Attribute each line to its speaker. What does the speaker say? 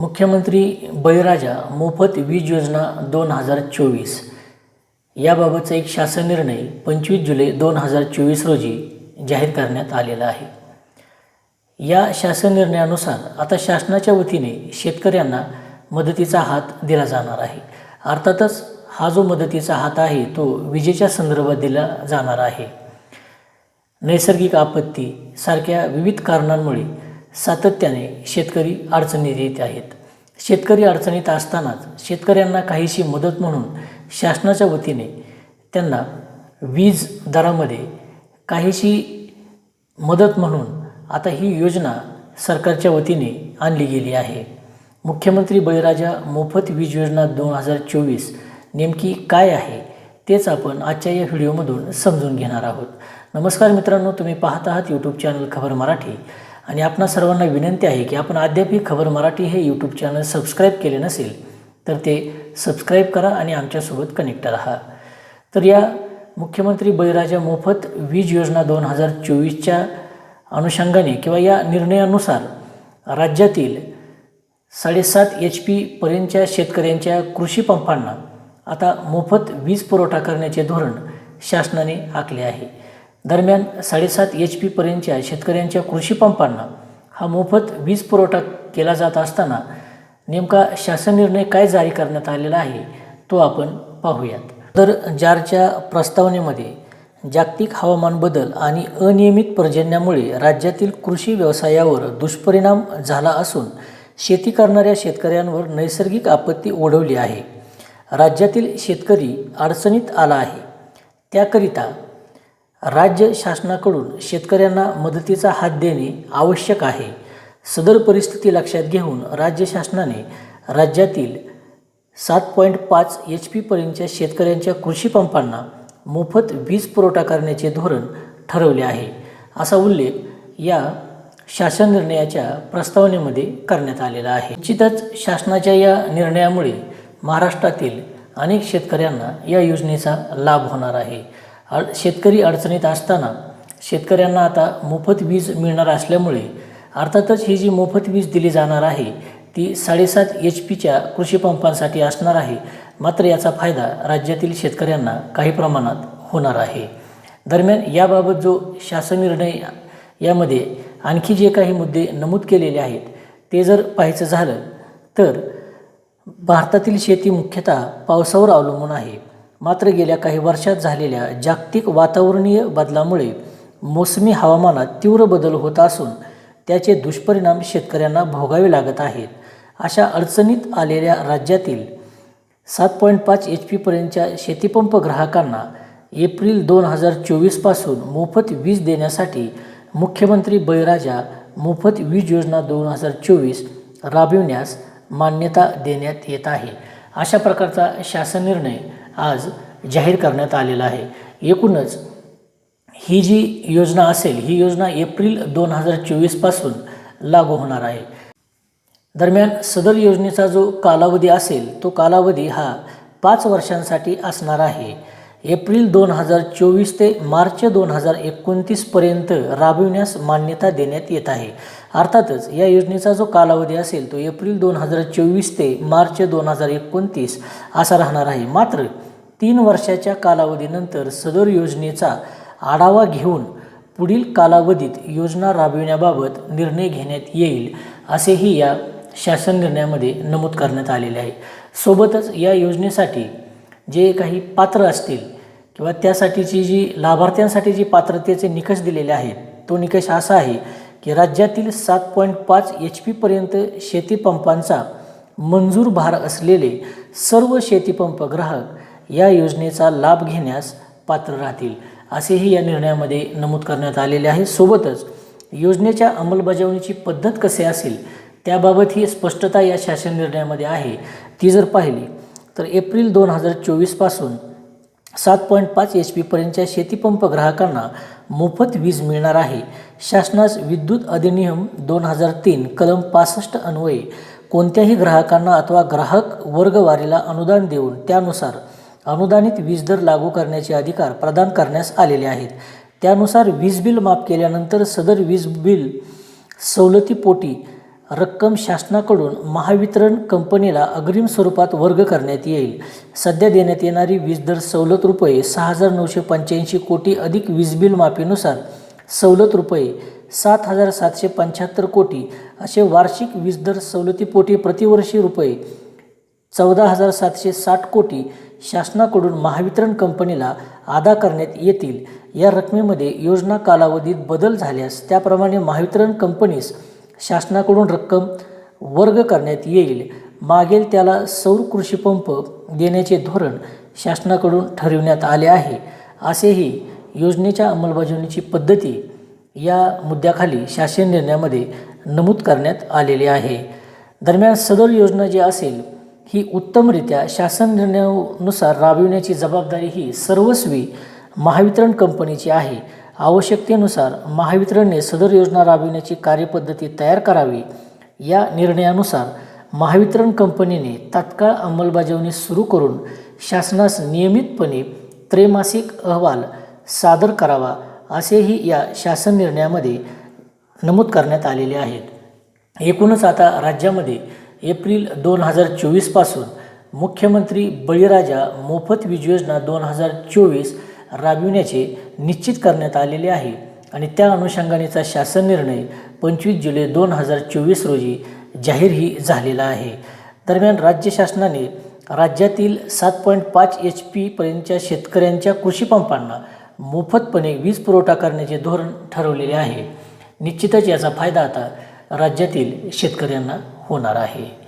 Speaker 1: मुख्यमंत्री बळीराजा मोफत वीज योजना दोन हजार चोवीस. याबाबतचा एक शासन निर्णय पंचवीस जुलै दोन हजार चोवीस रोजी जाहीर करण्यात आलेला आहे. या शासन निर्णयानुसार आता शासनाच्या वतीने शेतकऱ्यांना मदतीचा हात दिला जाणार आहे. अर्थातच हा जो मदतीचा हात आहे तो विजेच्या संदर्भात दिला जाणार आहे. नैसर्गिक आपत्ती सारख्या विविध कारणांमुळे सातत्याने शेतकरी अडचणीत येत आहेत. शेतकरी अडचणीत असतानाच शेतकऱ्यांना काहीशी मदत म्हणून शासनाच्या वतीने त्यांना वीज दरामध्ये काहीशी मदत म्हणून आता ही योजना सरकारच्या वतीने आणली गेली आहे. मुख्यमंत्री बळीराजा मोफत वीज योजना दोन हजार चोवीस नेमकी काय आहे तेच आपण आजच्या या व्हिडिओमधून समजून घेणार आहोत. नमस्कार मित्रांनो तुम्ही पाहत आहात यूट्यूब चॅनल खबर मराठी. आणि आपणा सर्वांना विनंती आहे की आपण अद्यापही खबर मराठी हे यूट्यूब चॅनल सबस्क्राईब केले नसेल तर ते सबस्क्राईब करा आणि आमच्यासोबत कनेक्ट राहा. तर या मुख्यमंत्री बळीराजा मोफत वीज योजना दोन हजार चोवीसच्या अनुषंगाने किंवा या निर्णयानुसार राज्यातील साडेसात एच पीपर्यंतच्या शेतकऱ्यांच्या कृषी पंपांना आता मोफत वीज पुरवठा करण्याचे धोरण शासनाने आखले आहे. दरम्यान साडेसात एच पीपर्यंतच्या शेतकऱ्यांच्या कृषी पंपांना हा मोफत वीज पुरवठा केला जात असताना नेमका शासन निर्णय काय जारी करण्यात आलेला आहे तो आपण पाहूयात. तर जारच्या प्रस्तावनेमध्ये जागतिक हवामान बदल आणि अनियमित पर्जन्यामुळे राज्यातील कृषी व्यवसायावर दुष्परिणाम झाला असून शेती करणाऱ्या शेतकऱ्यांवर नैसर्गिक आपत्ती ओढवली आहे. राज्यातील शेतकरी अडचणीत आला आहे. त्याकरिता राज्य शासनाकडून शेतकऱ्यांना मदतीचा हात देणे आवश्यक आहे. सदर परिस्थिती लक्षात घेऊन राज्य शासनाने राज्यातील सात पॉईंट पाच एच पीपर्यंतच्या शेतकऱ्यांच्या कृषी पंपांना मोफत वीज पुरवठा करण्याचे धोरण ठरवले आहे. असा उल्लेख या शासन निर्णयाच्या प्रस्तावनेमध्ये करण्यात आलेला आहे. निश्चितच शासनाच्या या निर्णयामुळे महाराष्ट्रातील अनेक शेतकऱ्यांना या योजनेचा लाभ होणार आहे. अड शेतकरी अडचणीत असताना शेतकऱ्यांना आता मोफत वीज मिळणार असल्यामुळे अर्थातच ही जी मोफत वीज दिली जाणार आहे ती साडेसात एच पीच्या कृषीपंपांसाठी असणार आहे. मात्र याचा फायदा राज्यातील शेतकऱ्यांना काही प्रमाणात होणार आहे. दरम्यान याबाबत जो शासन निर्णय यामध्ये आणखी जे काही मुद्दे नमूद केलेले आहेत ते जर पाहायचं झालं तर भारतातील शेती मुख्यतः पावसावर अवलंबून आहे. मात्र गेल्या काही वर्षात झालेल्या जागतिक वातावरणीय बदलामुळे मोसमी हवामानात तीव्र बदल होत असून त्याचे दुष्परिणाम शेतकऱ्यांना भोगावे लागत आहेत. अशा अडचणीत आलेल्या राज्यातील सात पॉईंट पाच एच पीपर्यंतच्या शेतीपंप ग्राहकांना एप्रिल दोन हजार चोवीसपासून मोफत वीज देण्यासाठी मुख्यमंत्री बळीराजा मोफत वीज योजना दोन हजार चोवीस राबविण्यास मान्यता देण्यात येत आहे. अशा प्रकारचा शासन निर्णय आज जाहीर करण्यात आलेला आहे. एकूणच ही जी योजना असेल ही योजना एप्रिल दोन हजार चोवीसपासून लागू होणार आहे. दरम्यान सदर योजनेचा जो कालावधी असेल तो कालावधी हा पाच वर्षांसाठी असणार आहे. एप्रिल दोन हजार चोवीस ते मार्च दोन हजार एकोणतीसपर्यंत राबविण्यास मान्यता देण्यात येत आहे. अर्थातच या योजनेचा जो कालावधी असेल तो एप्रिल दोन हजार चोवीस ते मार्च दोन हजार एकोणतीस असा राहणार आहे. मात्र तीन वर्षाच्या कालावधीनंतर सदर योजनेचा आढावा घेऊन पुढील कालावधीत योजना राबविण्याबाबत निर्णय घेण्यात येईल असेही या शासन निर्णयामध्ये नमूद करण्यात आलेले आहे. सोबतच या योजनेसाठी जे काही पात्र असतील किंवा त्यासाठीची जी लाभार्थ्यांसाठी जी पात्रतेचे निकष दिलेले आहेत तो निकष असा आहे की राज्यातील सात पॉईंट पाच एच पीपर्यंत शेतीपंपांचा मंजूर भार असलेले सर्व शेतीपंप ग्राहक या योजनेचा लाभ घेण्यास पात्र राहतील असेही या निर्णयामध्ये नमूद करण्यात आलेले आहे. सोबतच योजनेच्या अंमलबजावणीची पद्धत कसे असेल त्याबाबत ही स्पष्टता या शासन निर्णयामध्ये आहे. ती जर पाहिली तर एप्रिल दोन हजार चोवीसपासून सात पॉईंट पाच एच पीपर्यंतच्या शेतीपंप ग्राहकांना मोफत वीज मिळणार आहे. शासनास विद्युत अधिनियम दोन हजार तीन कलम पासष्ट अन्वये कोणत्याही ग्राहकांना अथवा ग्राहक वर्गवारीला अनुदान देऊन त्यानुसार अनुदानित वीज दर लागू करण्याचे अधिकार प्रदान करण्यास आलेले आहेत. त्यानुसार वीज बिल माफ केल्यानंतर सदर वीज बिल सवलतीपोटी रक्कम शासनाकडून महावितरण कंपनीला अग्रिम स्वरूपात वर्ग करण्यात येईल. सध्या देण्यात येणारी वीज दर सवलत रुपये सहा हजार नऊशे पंच्याऐंशी कोटी अधिक वीज बिल माफीनुसार सवलत रुपये सात हजार सातशे पंच्याहत्तर कोटी असे वार्षिक वीज दर सवलतीपोटी प्रतिवर्षी रुपये चौदा हजार सातशे साठ कोटी शासनाकडून महावितरण कंपनीला अदा करण्यात येतील. या रकमेमध्ये योजना कालावधीत बदल झाल्यास त्याप्रमाणे महावितरण कंपनीस शासनाकडून रक्कम वर्ग करण्यात येईल. मागेल त्याला सौर कृषी पंप देण्याचे धोरण शासनाकडून ठरविण्यात आले आहे. असेही योजनेच्या अंमलबजावणीची पद्धती या मुद्द्याखाली शासन निर्णयामध्ये नमूद करण्यात आलेले आहे. दरम्यान सदर योजना जी असेल ही उत्तमरित्या शासन निर्णयानुसार राबविण्याची जबाबदारी ही सर्वस्वी महावितरण कंपनीची आहे. आवश्यकतेनुसार महावितरणने सदर योजना राबविण्याची कार्यपद्धती तयार करावी. या निर्णयानुसार महावितरण कंपनीने तात्काळ अंमलबजावणी सुरू करून शासनास नियमितपणे त्रैमासिक अहवाल सादर करावा असेही या शासन निर्णयामध्ये नमूद करण्यात आलेले आहेत. एकूणच आता राज्यामध्ये एप्रिल दोन हजार चोवीसपासून मुख्यमंत्री बळीराजा मोफत वीज योजना दोन हजार चोवीस राबविण्याचे निश्चित करण्यात आलेले आहे. आणि त्या अनुषंगानेचा शासन निर्णय पंचवीस जुलै दोन हजार चोवीस रोजी जाहीरही झालेला आहे. दरम्यान राज्य शासनाने राज्यातील सात पॉईंट पाच एच पीपर्यंतच्या शेतकऱ्यांच्या कृषीपंपांना मोफतपणे वीज पुरवठा करण्याचे धोरण ठरवलेले आहे. निश्चितच याचा फायदा आता राज्यातील शेतकऱ्यांना होणार आहे.